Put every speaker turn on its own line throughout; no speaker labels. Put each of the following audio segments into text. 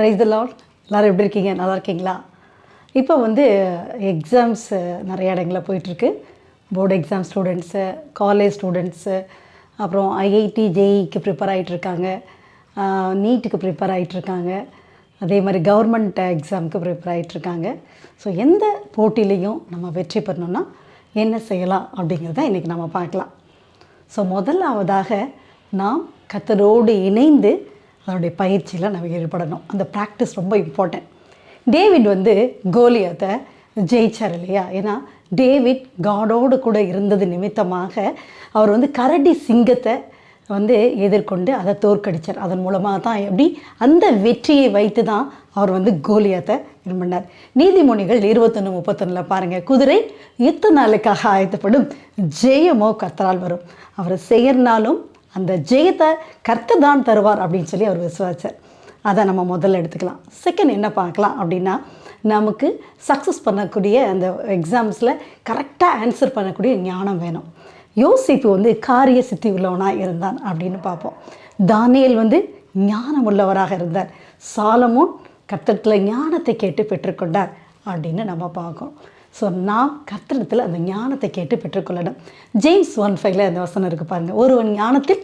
Price lot எல்லோரும் எப்படி இருக்கீங்க நல்லா இருக்கீங்களா இப்போ வந்து எக்ஸாம்ஸ் நிறைய இடங்களில் போயிட்டுருக்கு board exam students college students அப்புறம் ஐஐடி ஜேஇக்கு e ப்ரிப்பேர் ஆகிட்டுருக்காங்க நீட்டுக்கு ப்ரிப்பேர் ஆகிட்டுருக்காங்க அதே மாதிரி கவர்மெண்ட் எக்ஸாமுக்கு ப்ரிப்பேர் ஆகிட்டுருக்காங்க ஸோ எந்த போட்டிலையும் நம்ம வெற்றி பெறணும்னா என்ன செய்யலாம் அப்படிங்கிறத இன்றைக்கி நம்ம பார்க்கலாம் ஸோ முதலாவதாக நாம் கத்தரோடு இணைந்து அதனுடைய பயிற்சியில் நம்ம ஈடுபடணும் அந்த ப்ராக்டிஸ் ரொம்ப இம்பார்ட்டன்ட் டேவிட் வந்து கோலியத்தை ஜெயிச்சார் இல்லையா ஏன்னா டேவிட் காடோடு கூட இருந்தது நிமித்தமாக அவர் வந்து கரடி சிங்கத்தை வந்து எதிர்கொண்டு அதை தோற்கடித்தார் அதன் மூலமாக தான் எப்படி அந்த வெற்றியை வைத்து தான் அவர் வந்து கோலியத்தை இது பண்ணார் நீதிமொழிகள் இருபத்தொன்று முப்பத்தொன்னில் பாருங்கள் குதிரை யுத்த நாளுக்காக ஆயத்தப்படும் ஜெயமோ கத்தரால் வரும் அவர் செய்யறனாலும் அந்த ஜெயத்தை கர்த்து தான் தருவார் அப்படின்னு சொல்லி அவர் விசுவாச்சார் அதை நம்ம முதல்ல எடுத்துக்கலாம் செகண்ட் என்ன பார்க்கலாம் அப்படின்னா நமக்கு சக்ஸஸ் பண்ணக்கூடிய அந்த எக்ஸாம்ஸில் கரெக்டாக ஆன்சர் பண்ணக்கூடிய ஞானம் வேணும் யோசிப்பு வந்து காரிய சித்தி உள்ளவனாக இருந்தான் அப்படின்னு பார்ப்போம் தானியல் வந்து ஞானம் உள்ளவராக இருந்தார் சாலமும் கத்தத்தில் ஞானத்தை கேட்டு பெற்றுக்கொண்டார் அப்படின்னு நம்ம பார்க்கணும் ஸோ நாம் கத்தனத்தில் அந்த ஞானத்தை கேட்டு பெற்றுக்கொள்ளணும் ஜேம்ஸ் ஒன் ஃபைவ்ல அந்த வசனம் இருக்குது பாருங்கள் ஒருவன் ஞானத்தில்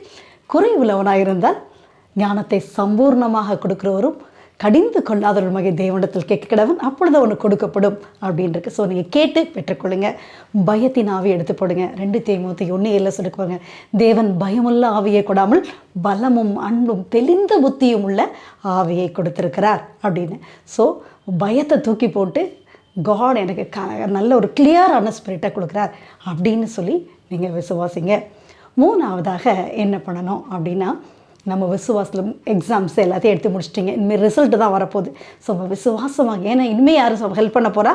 குறைவுள்ளவனாக இருந்தால் ஞானத்தை சம்பூர்ணமாக கொடுக்குறவரும் கடிந்து மகை தேவனிடத்தில் கேட்க கிடவன் அப்பொழுது அவனுக்கு கொடுக்கப்படும் இருக்கு ஸோ நீங்கள் கேட்டு பெற்றுக்கொள்ளுங்க பயத்தின் ஆவியை எடுத்து போடுங்க ரெண்டு தேமூத்தி ஒன்று இல்லை சொல்லிக்குவாங்க தேவன் பயமுள்ள ஆவியை கொடாமல் பலமும் அன்பும் தெளிந்த புத்தியும் உள்ள ஆவியை கொடுத்துருக்கிறார் அப்படின்னு ஸோ பயத்தை தூக்கி போட்டு காட் எனக்கு க நல்ல ஒரு கிளியரான ஸ்பிரிட்டை கொடுக்குறார் அப்படின்னு சொல்லி நீங்கள் விசுவாசிங்க மூணாவதாக என்ன பண்ணணும் அப்படின்னா நம்ம விசுவாசம் எக்ஸாம்ஸ் எல்லாத்தையும் எடுத்து முடிச்சிட்டிங்க இனிமேல் ரிசல்ட்டு தான் வரப்போகுது ஸோ நம்ம விசுவாசமாக ஏன்னா இனிமேல் யாரும் ஹெல்ப் பண்ண போகிறா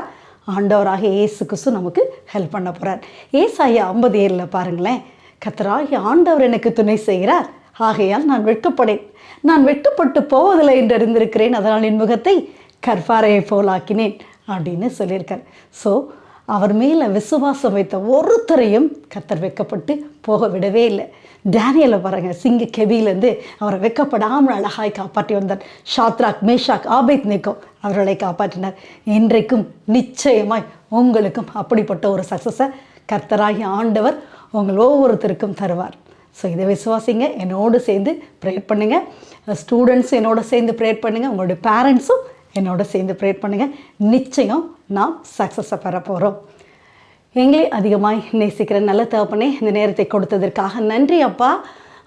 ஆண்டவராக ஏசு குசு நமக்கு ஹெல்ப் பண்ண போகிறார் ஏசாயா ஐம்பது ஏரில் பாருங்களேன் கத்தராகி ஆண்டவர் எனக்கு துணை செய்கிறார் ஆகையால் நான் வெட்கப்படேன் நான் வெட்கப்பட்டு போவதில்லை என்று அறிந்திருக்கிறேன் அதனால் என் முகத்தை கற்பாறையை போலாக்கினேன் அப்படின்னு சொல்லியிருக்கார் ஸோ அவர் மேலே விசுவாசம் வைத்த ஒருத்தரையும் கத்தர் வைக்கப்பட்டு போக விடவே இல்லை டேனியலை பாருங்க சிங்க கெபியிலேருந்து அவரை வைக்கப்படாமல் அழகாய் காப்பாற்றி வந்தார் ஷாத்ராக் மேஷாக் ஆபேத் நிக்கோ அவர்களை காப்பாற்றினார் இன்றைக்கும் நிச்சயமாய் உங்களுக்கும் அப்படிப்பட்ட ஒரு சக்ஸஸை கர்த்தராகி ஆண்டவர் உங்கள் ஒவ்வொருத்தருக்கும் தருவார் ஸோ இதை விசுவாசிங்க என்னோடு சேர்ந்து ப்ரேயர் பண்ணுங்கள் ஸ்டூடெண்ட்ஸும் என்னோட சேர்ந்து ப்ரேயர் பண்ணுங்கள் உங்களுடைய பேரண்ட்ஸும் என்னோட சேர்ந்து ப்ரேட் பண்ணுங்கள் நிச்சயம் நாம் சக்ஸஸை பெற போகிறோம்
எங்களே அதிகமாய் நேசிக்கிற நல்ல தகப்பனே இந்த நேரத்தை கொடுத்ததற்காக நன்றி அப்பா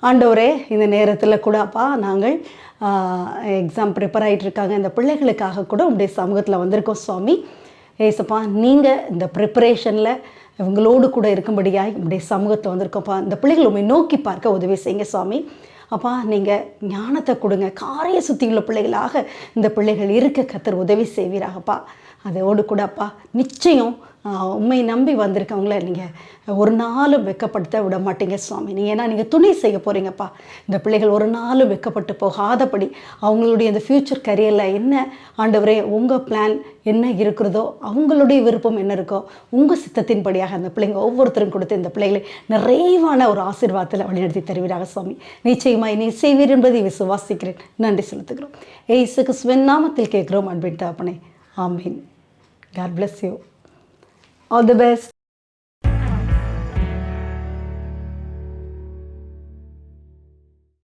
ஆண்டவரே இந்த நேரத்தில் கூட அப்பா நாங்கள் எக்ஸாம் ப்ரிப்பேர் ஆகிட்டு இருக்காங்க இந்த பிள்ளைகளுக்காக கூட உங்களுடைய சமூகத்தில் வந்திருக்கோம் சுவாமி ஏசப்பா நீங்கள் இந்த ப்ரிப்பரேஷனில் இவங்களோடு கூட இருக்கும்படியாக உங்களுடைய சமூகத்தில் வந்திருக்கோம்ப்பா இந்த பிள்ளைகள் உண்மை நோக்கி பார்க்க உதவி செய்யுங்க சுவாமி அப்பா நீங்கள் ஞானத்தை கொடுங்க காரிய சுத்தியுள்ள பிள்ளைகளாக இந்த பிள்ளைகள் இருக்க கத்தர் உதவி செய்வீராகப்பா அதோடு கூடப்பா நிச்சயம் உண்மை நம்பி வந்திருக்கவங்கள நீங்கள் ஒரு நாளும் வெக்கப்படுத்த விட மாட்டீங்க சுவாமி நீங்கள் ஏன்னா நீங்கள் துணை செய்ய போகிறீங்கப்பா இந்த பிள்ளைகள் ஒரு நாளும் வெக்கப்பட்டு போகாதபடி அவங்களுடைய இந்த ஃப்யூச்சர் கரியரில் என்ன ஆண்டவரே உங்கள் பிளான் என்ன இருக்கிறதோ அவங்களுடைய விருப்பம் என்ன இருக்கோ உங்கள் சித்தத்தின்படியாக அந்த பிள்ளைங்க ஒவ்வொருத்தரும் கொடுத்து இந்த பிள்ளைகளை நிறைவான ஒரு ஆசீர்வாதத்தில் வழிநடத்தி தருவீராக சுவாமி நிச்சயமாக நீ செய்வீர் என்பதை விசுவாசிக்கிறேன் நன்றி செலுத்துகிறோம் ஏய் இசுக்கு நாமத்தில் கேட்குறோம் அன்பின் தாப்பனே ஆமீன் God bless you. All the best.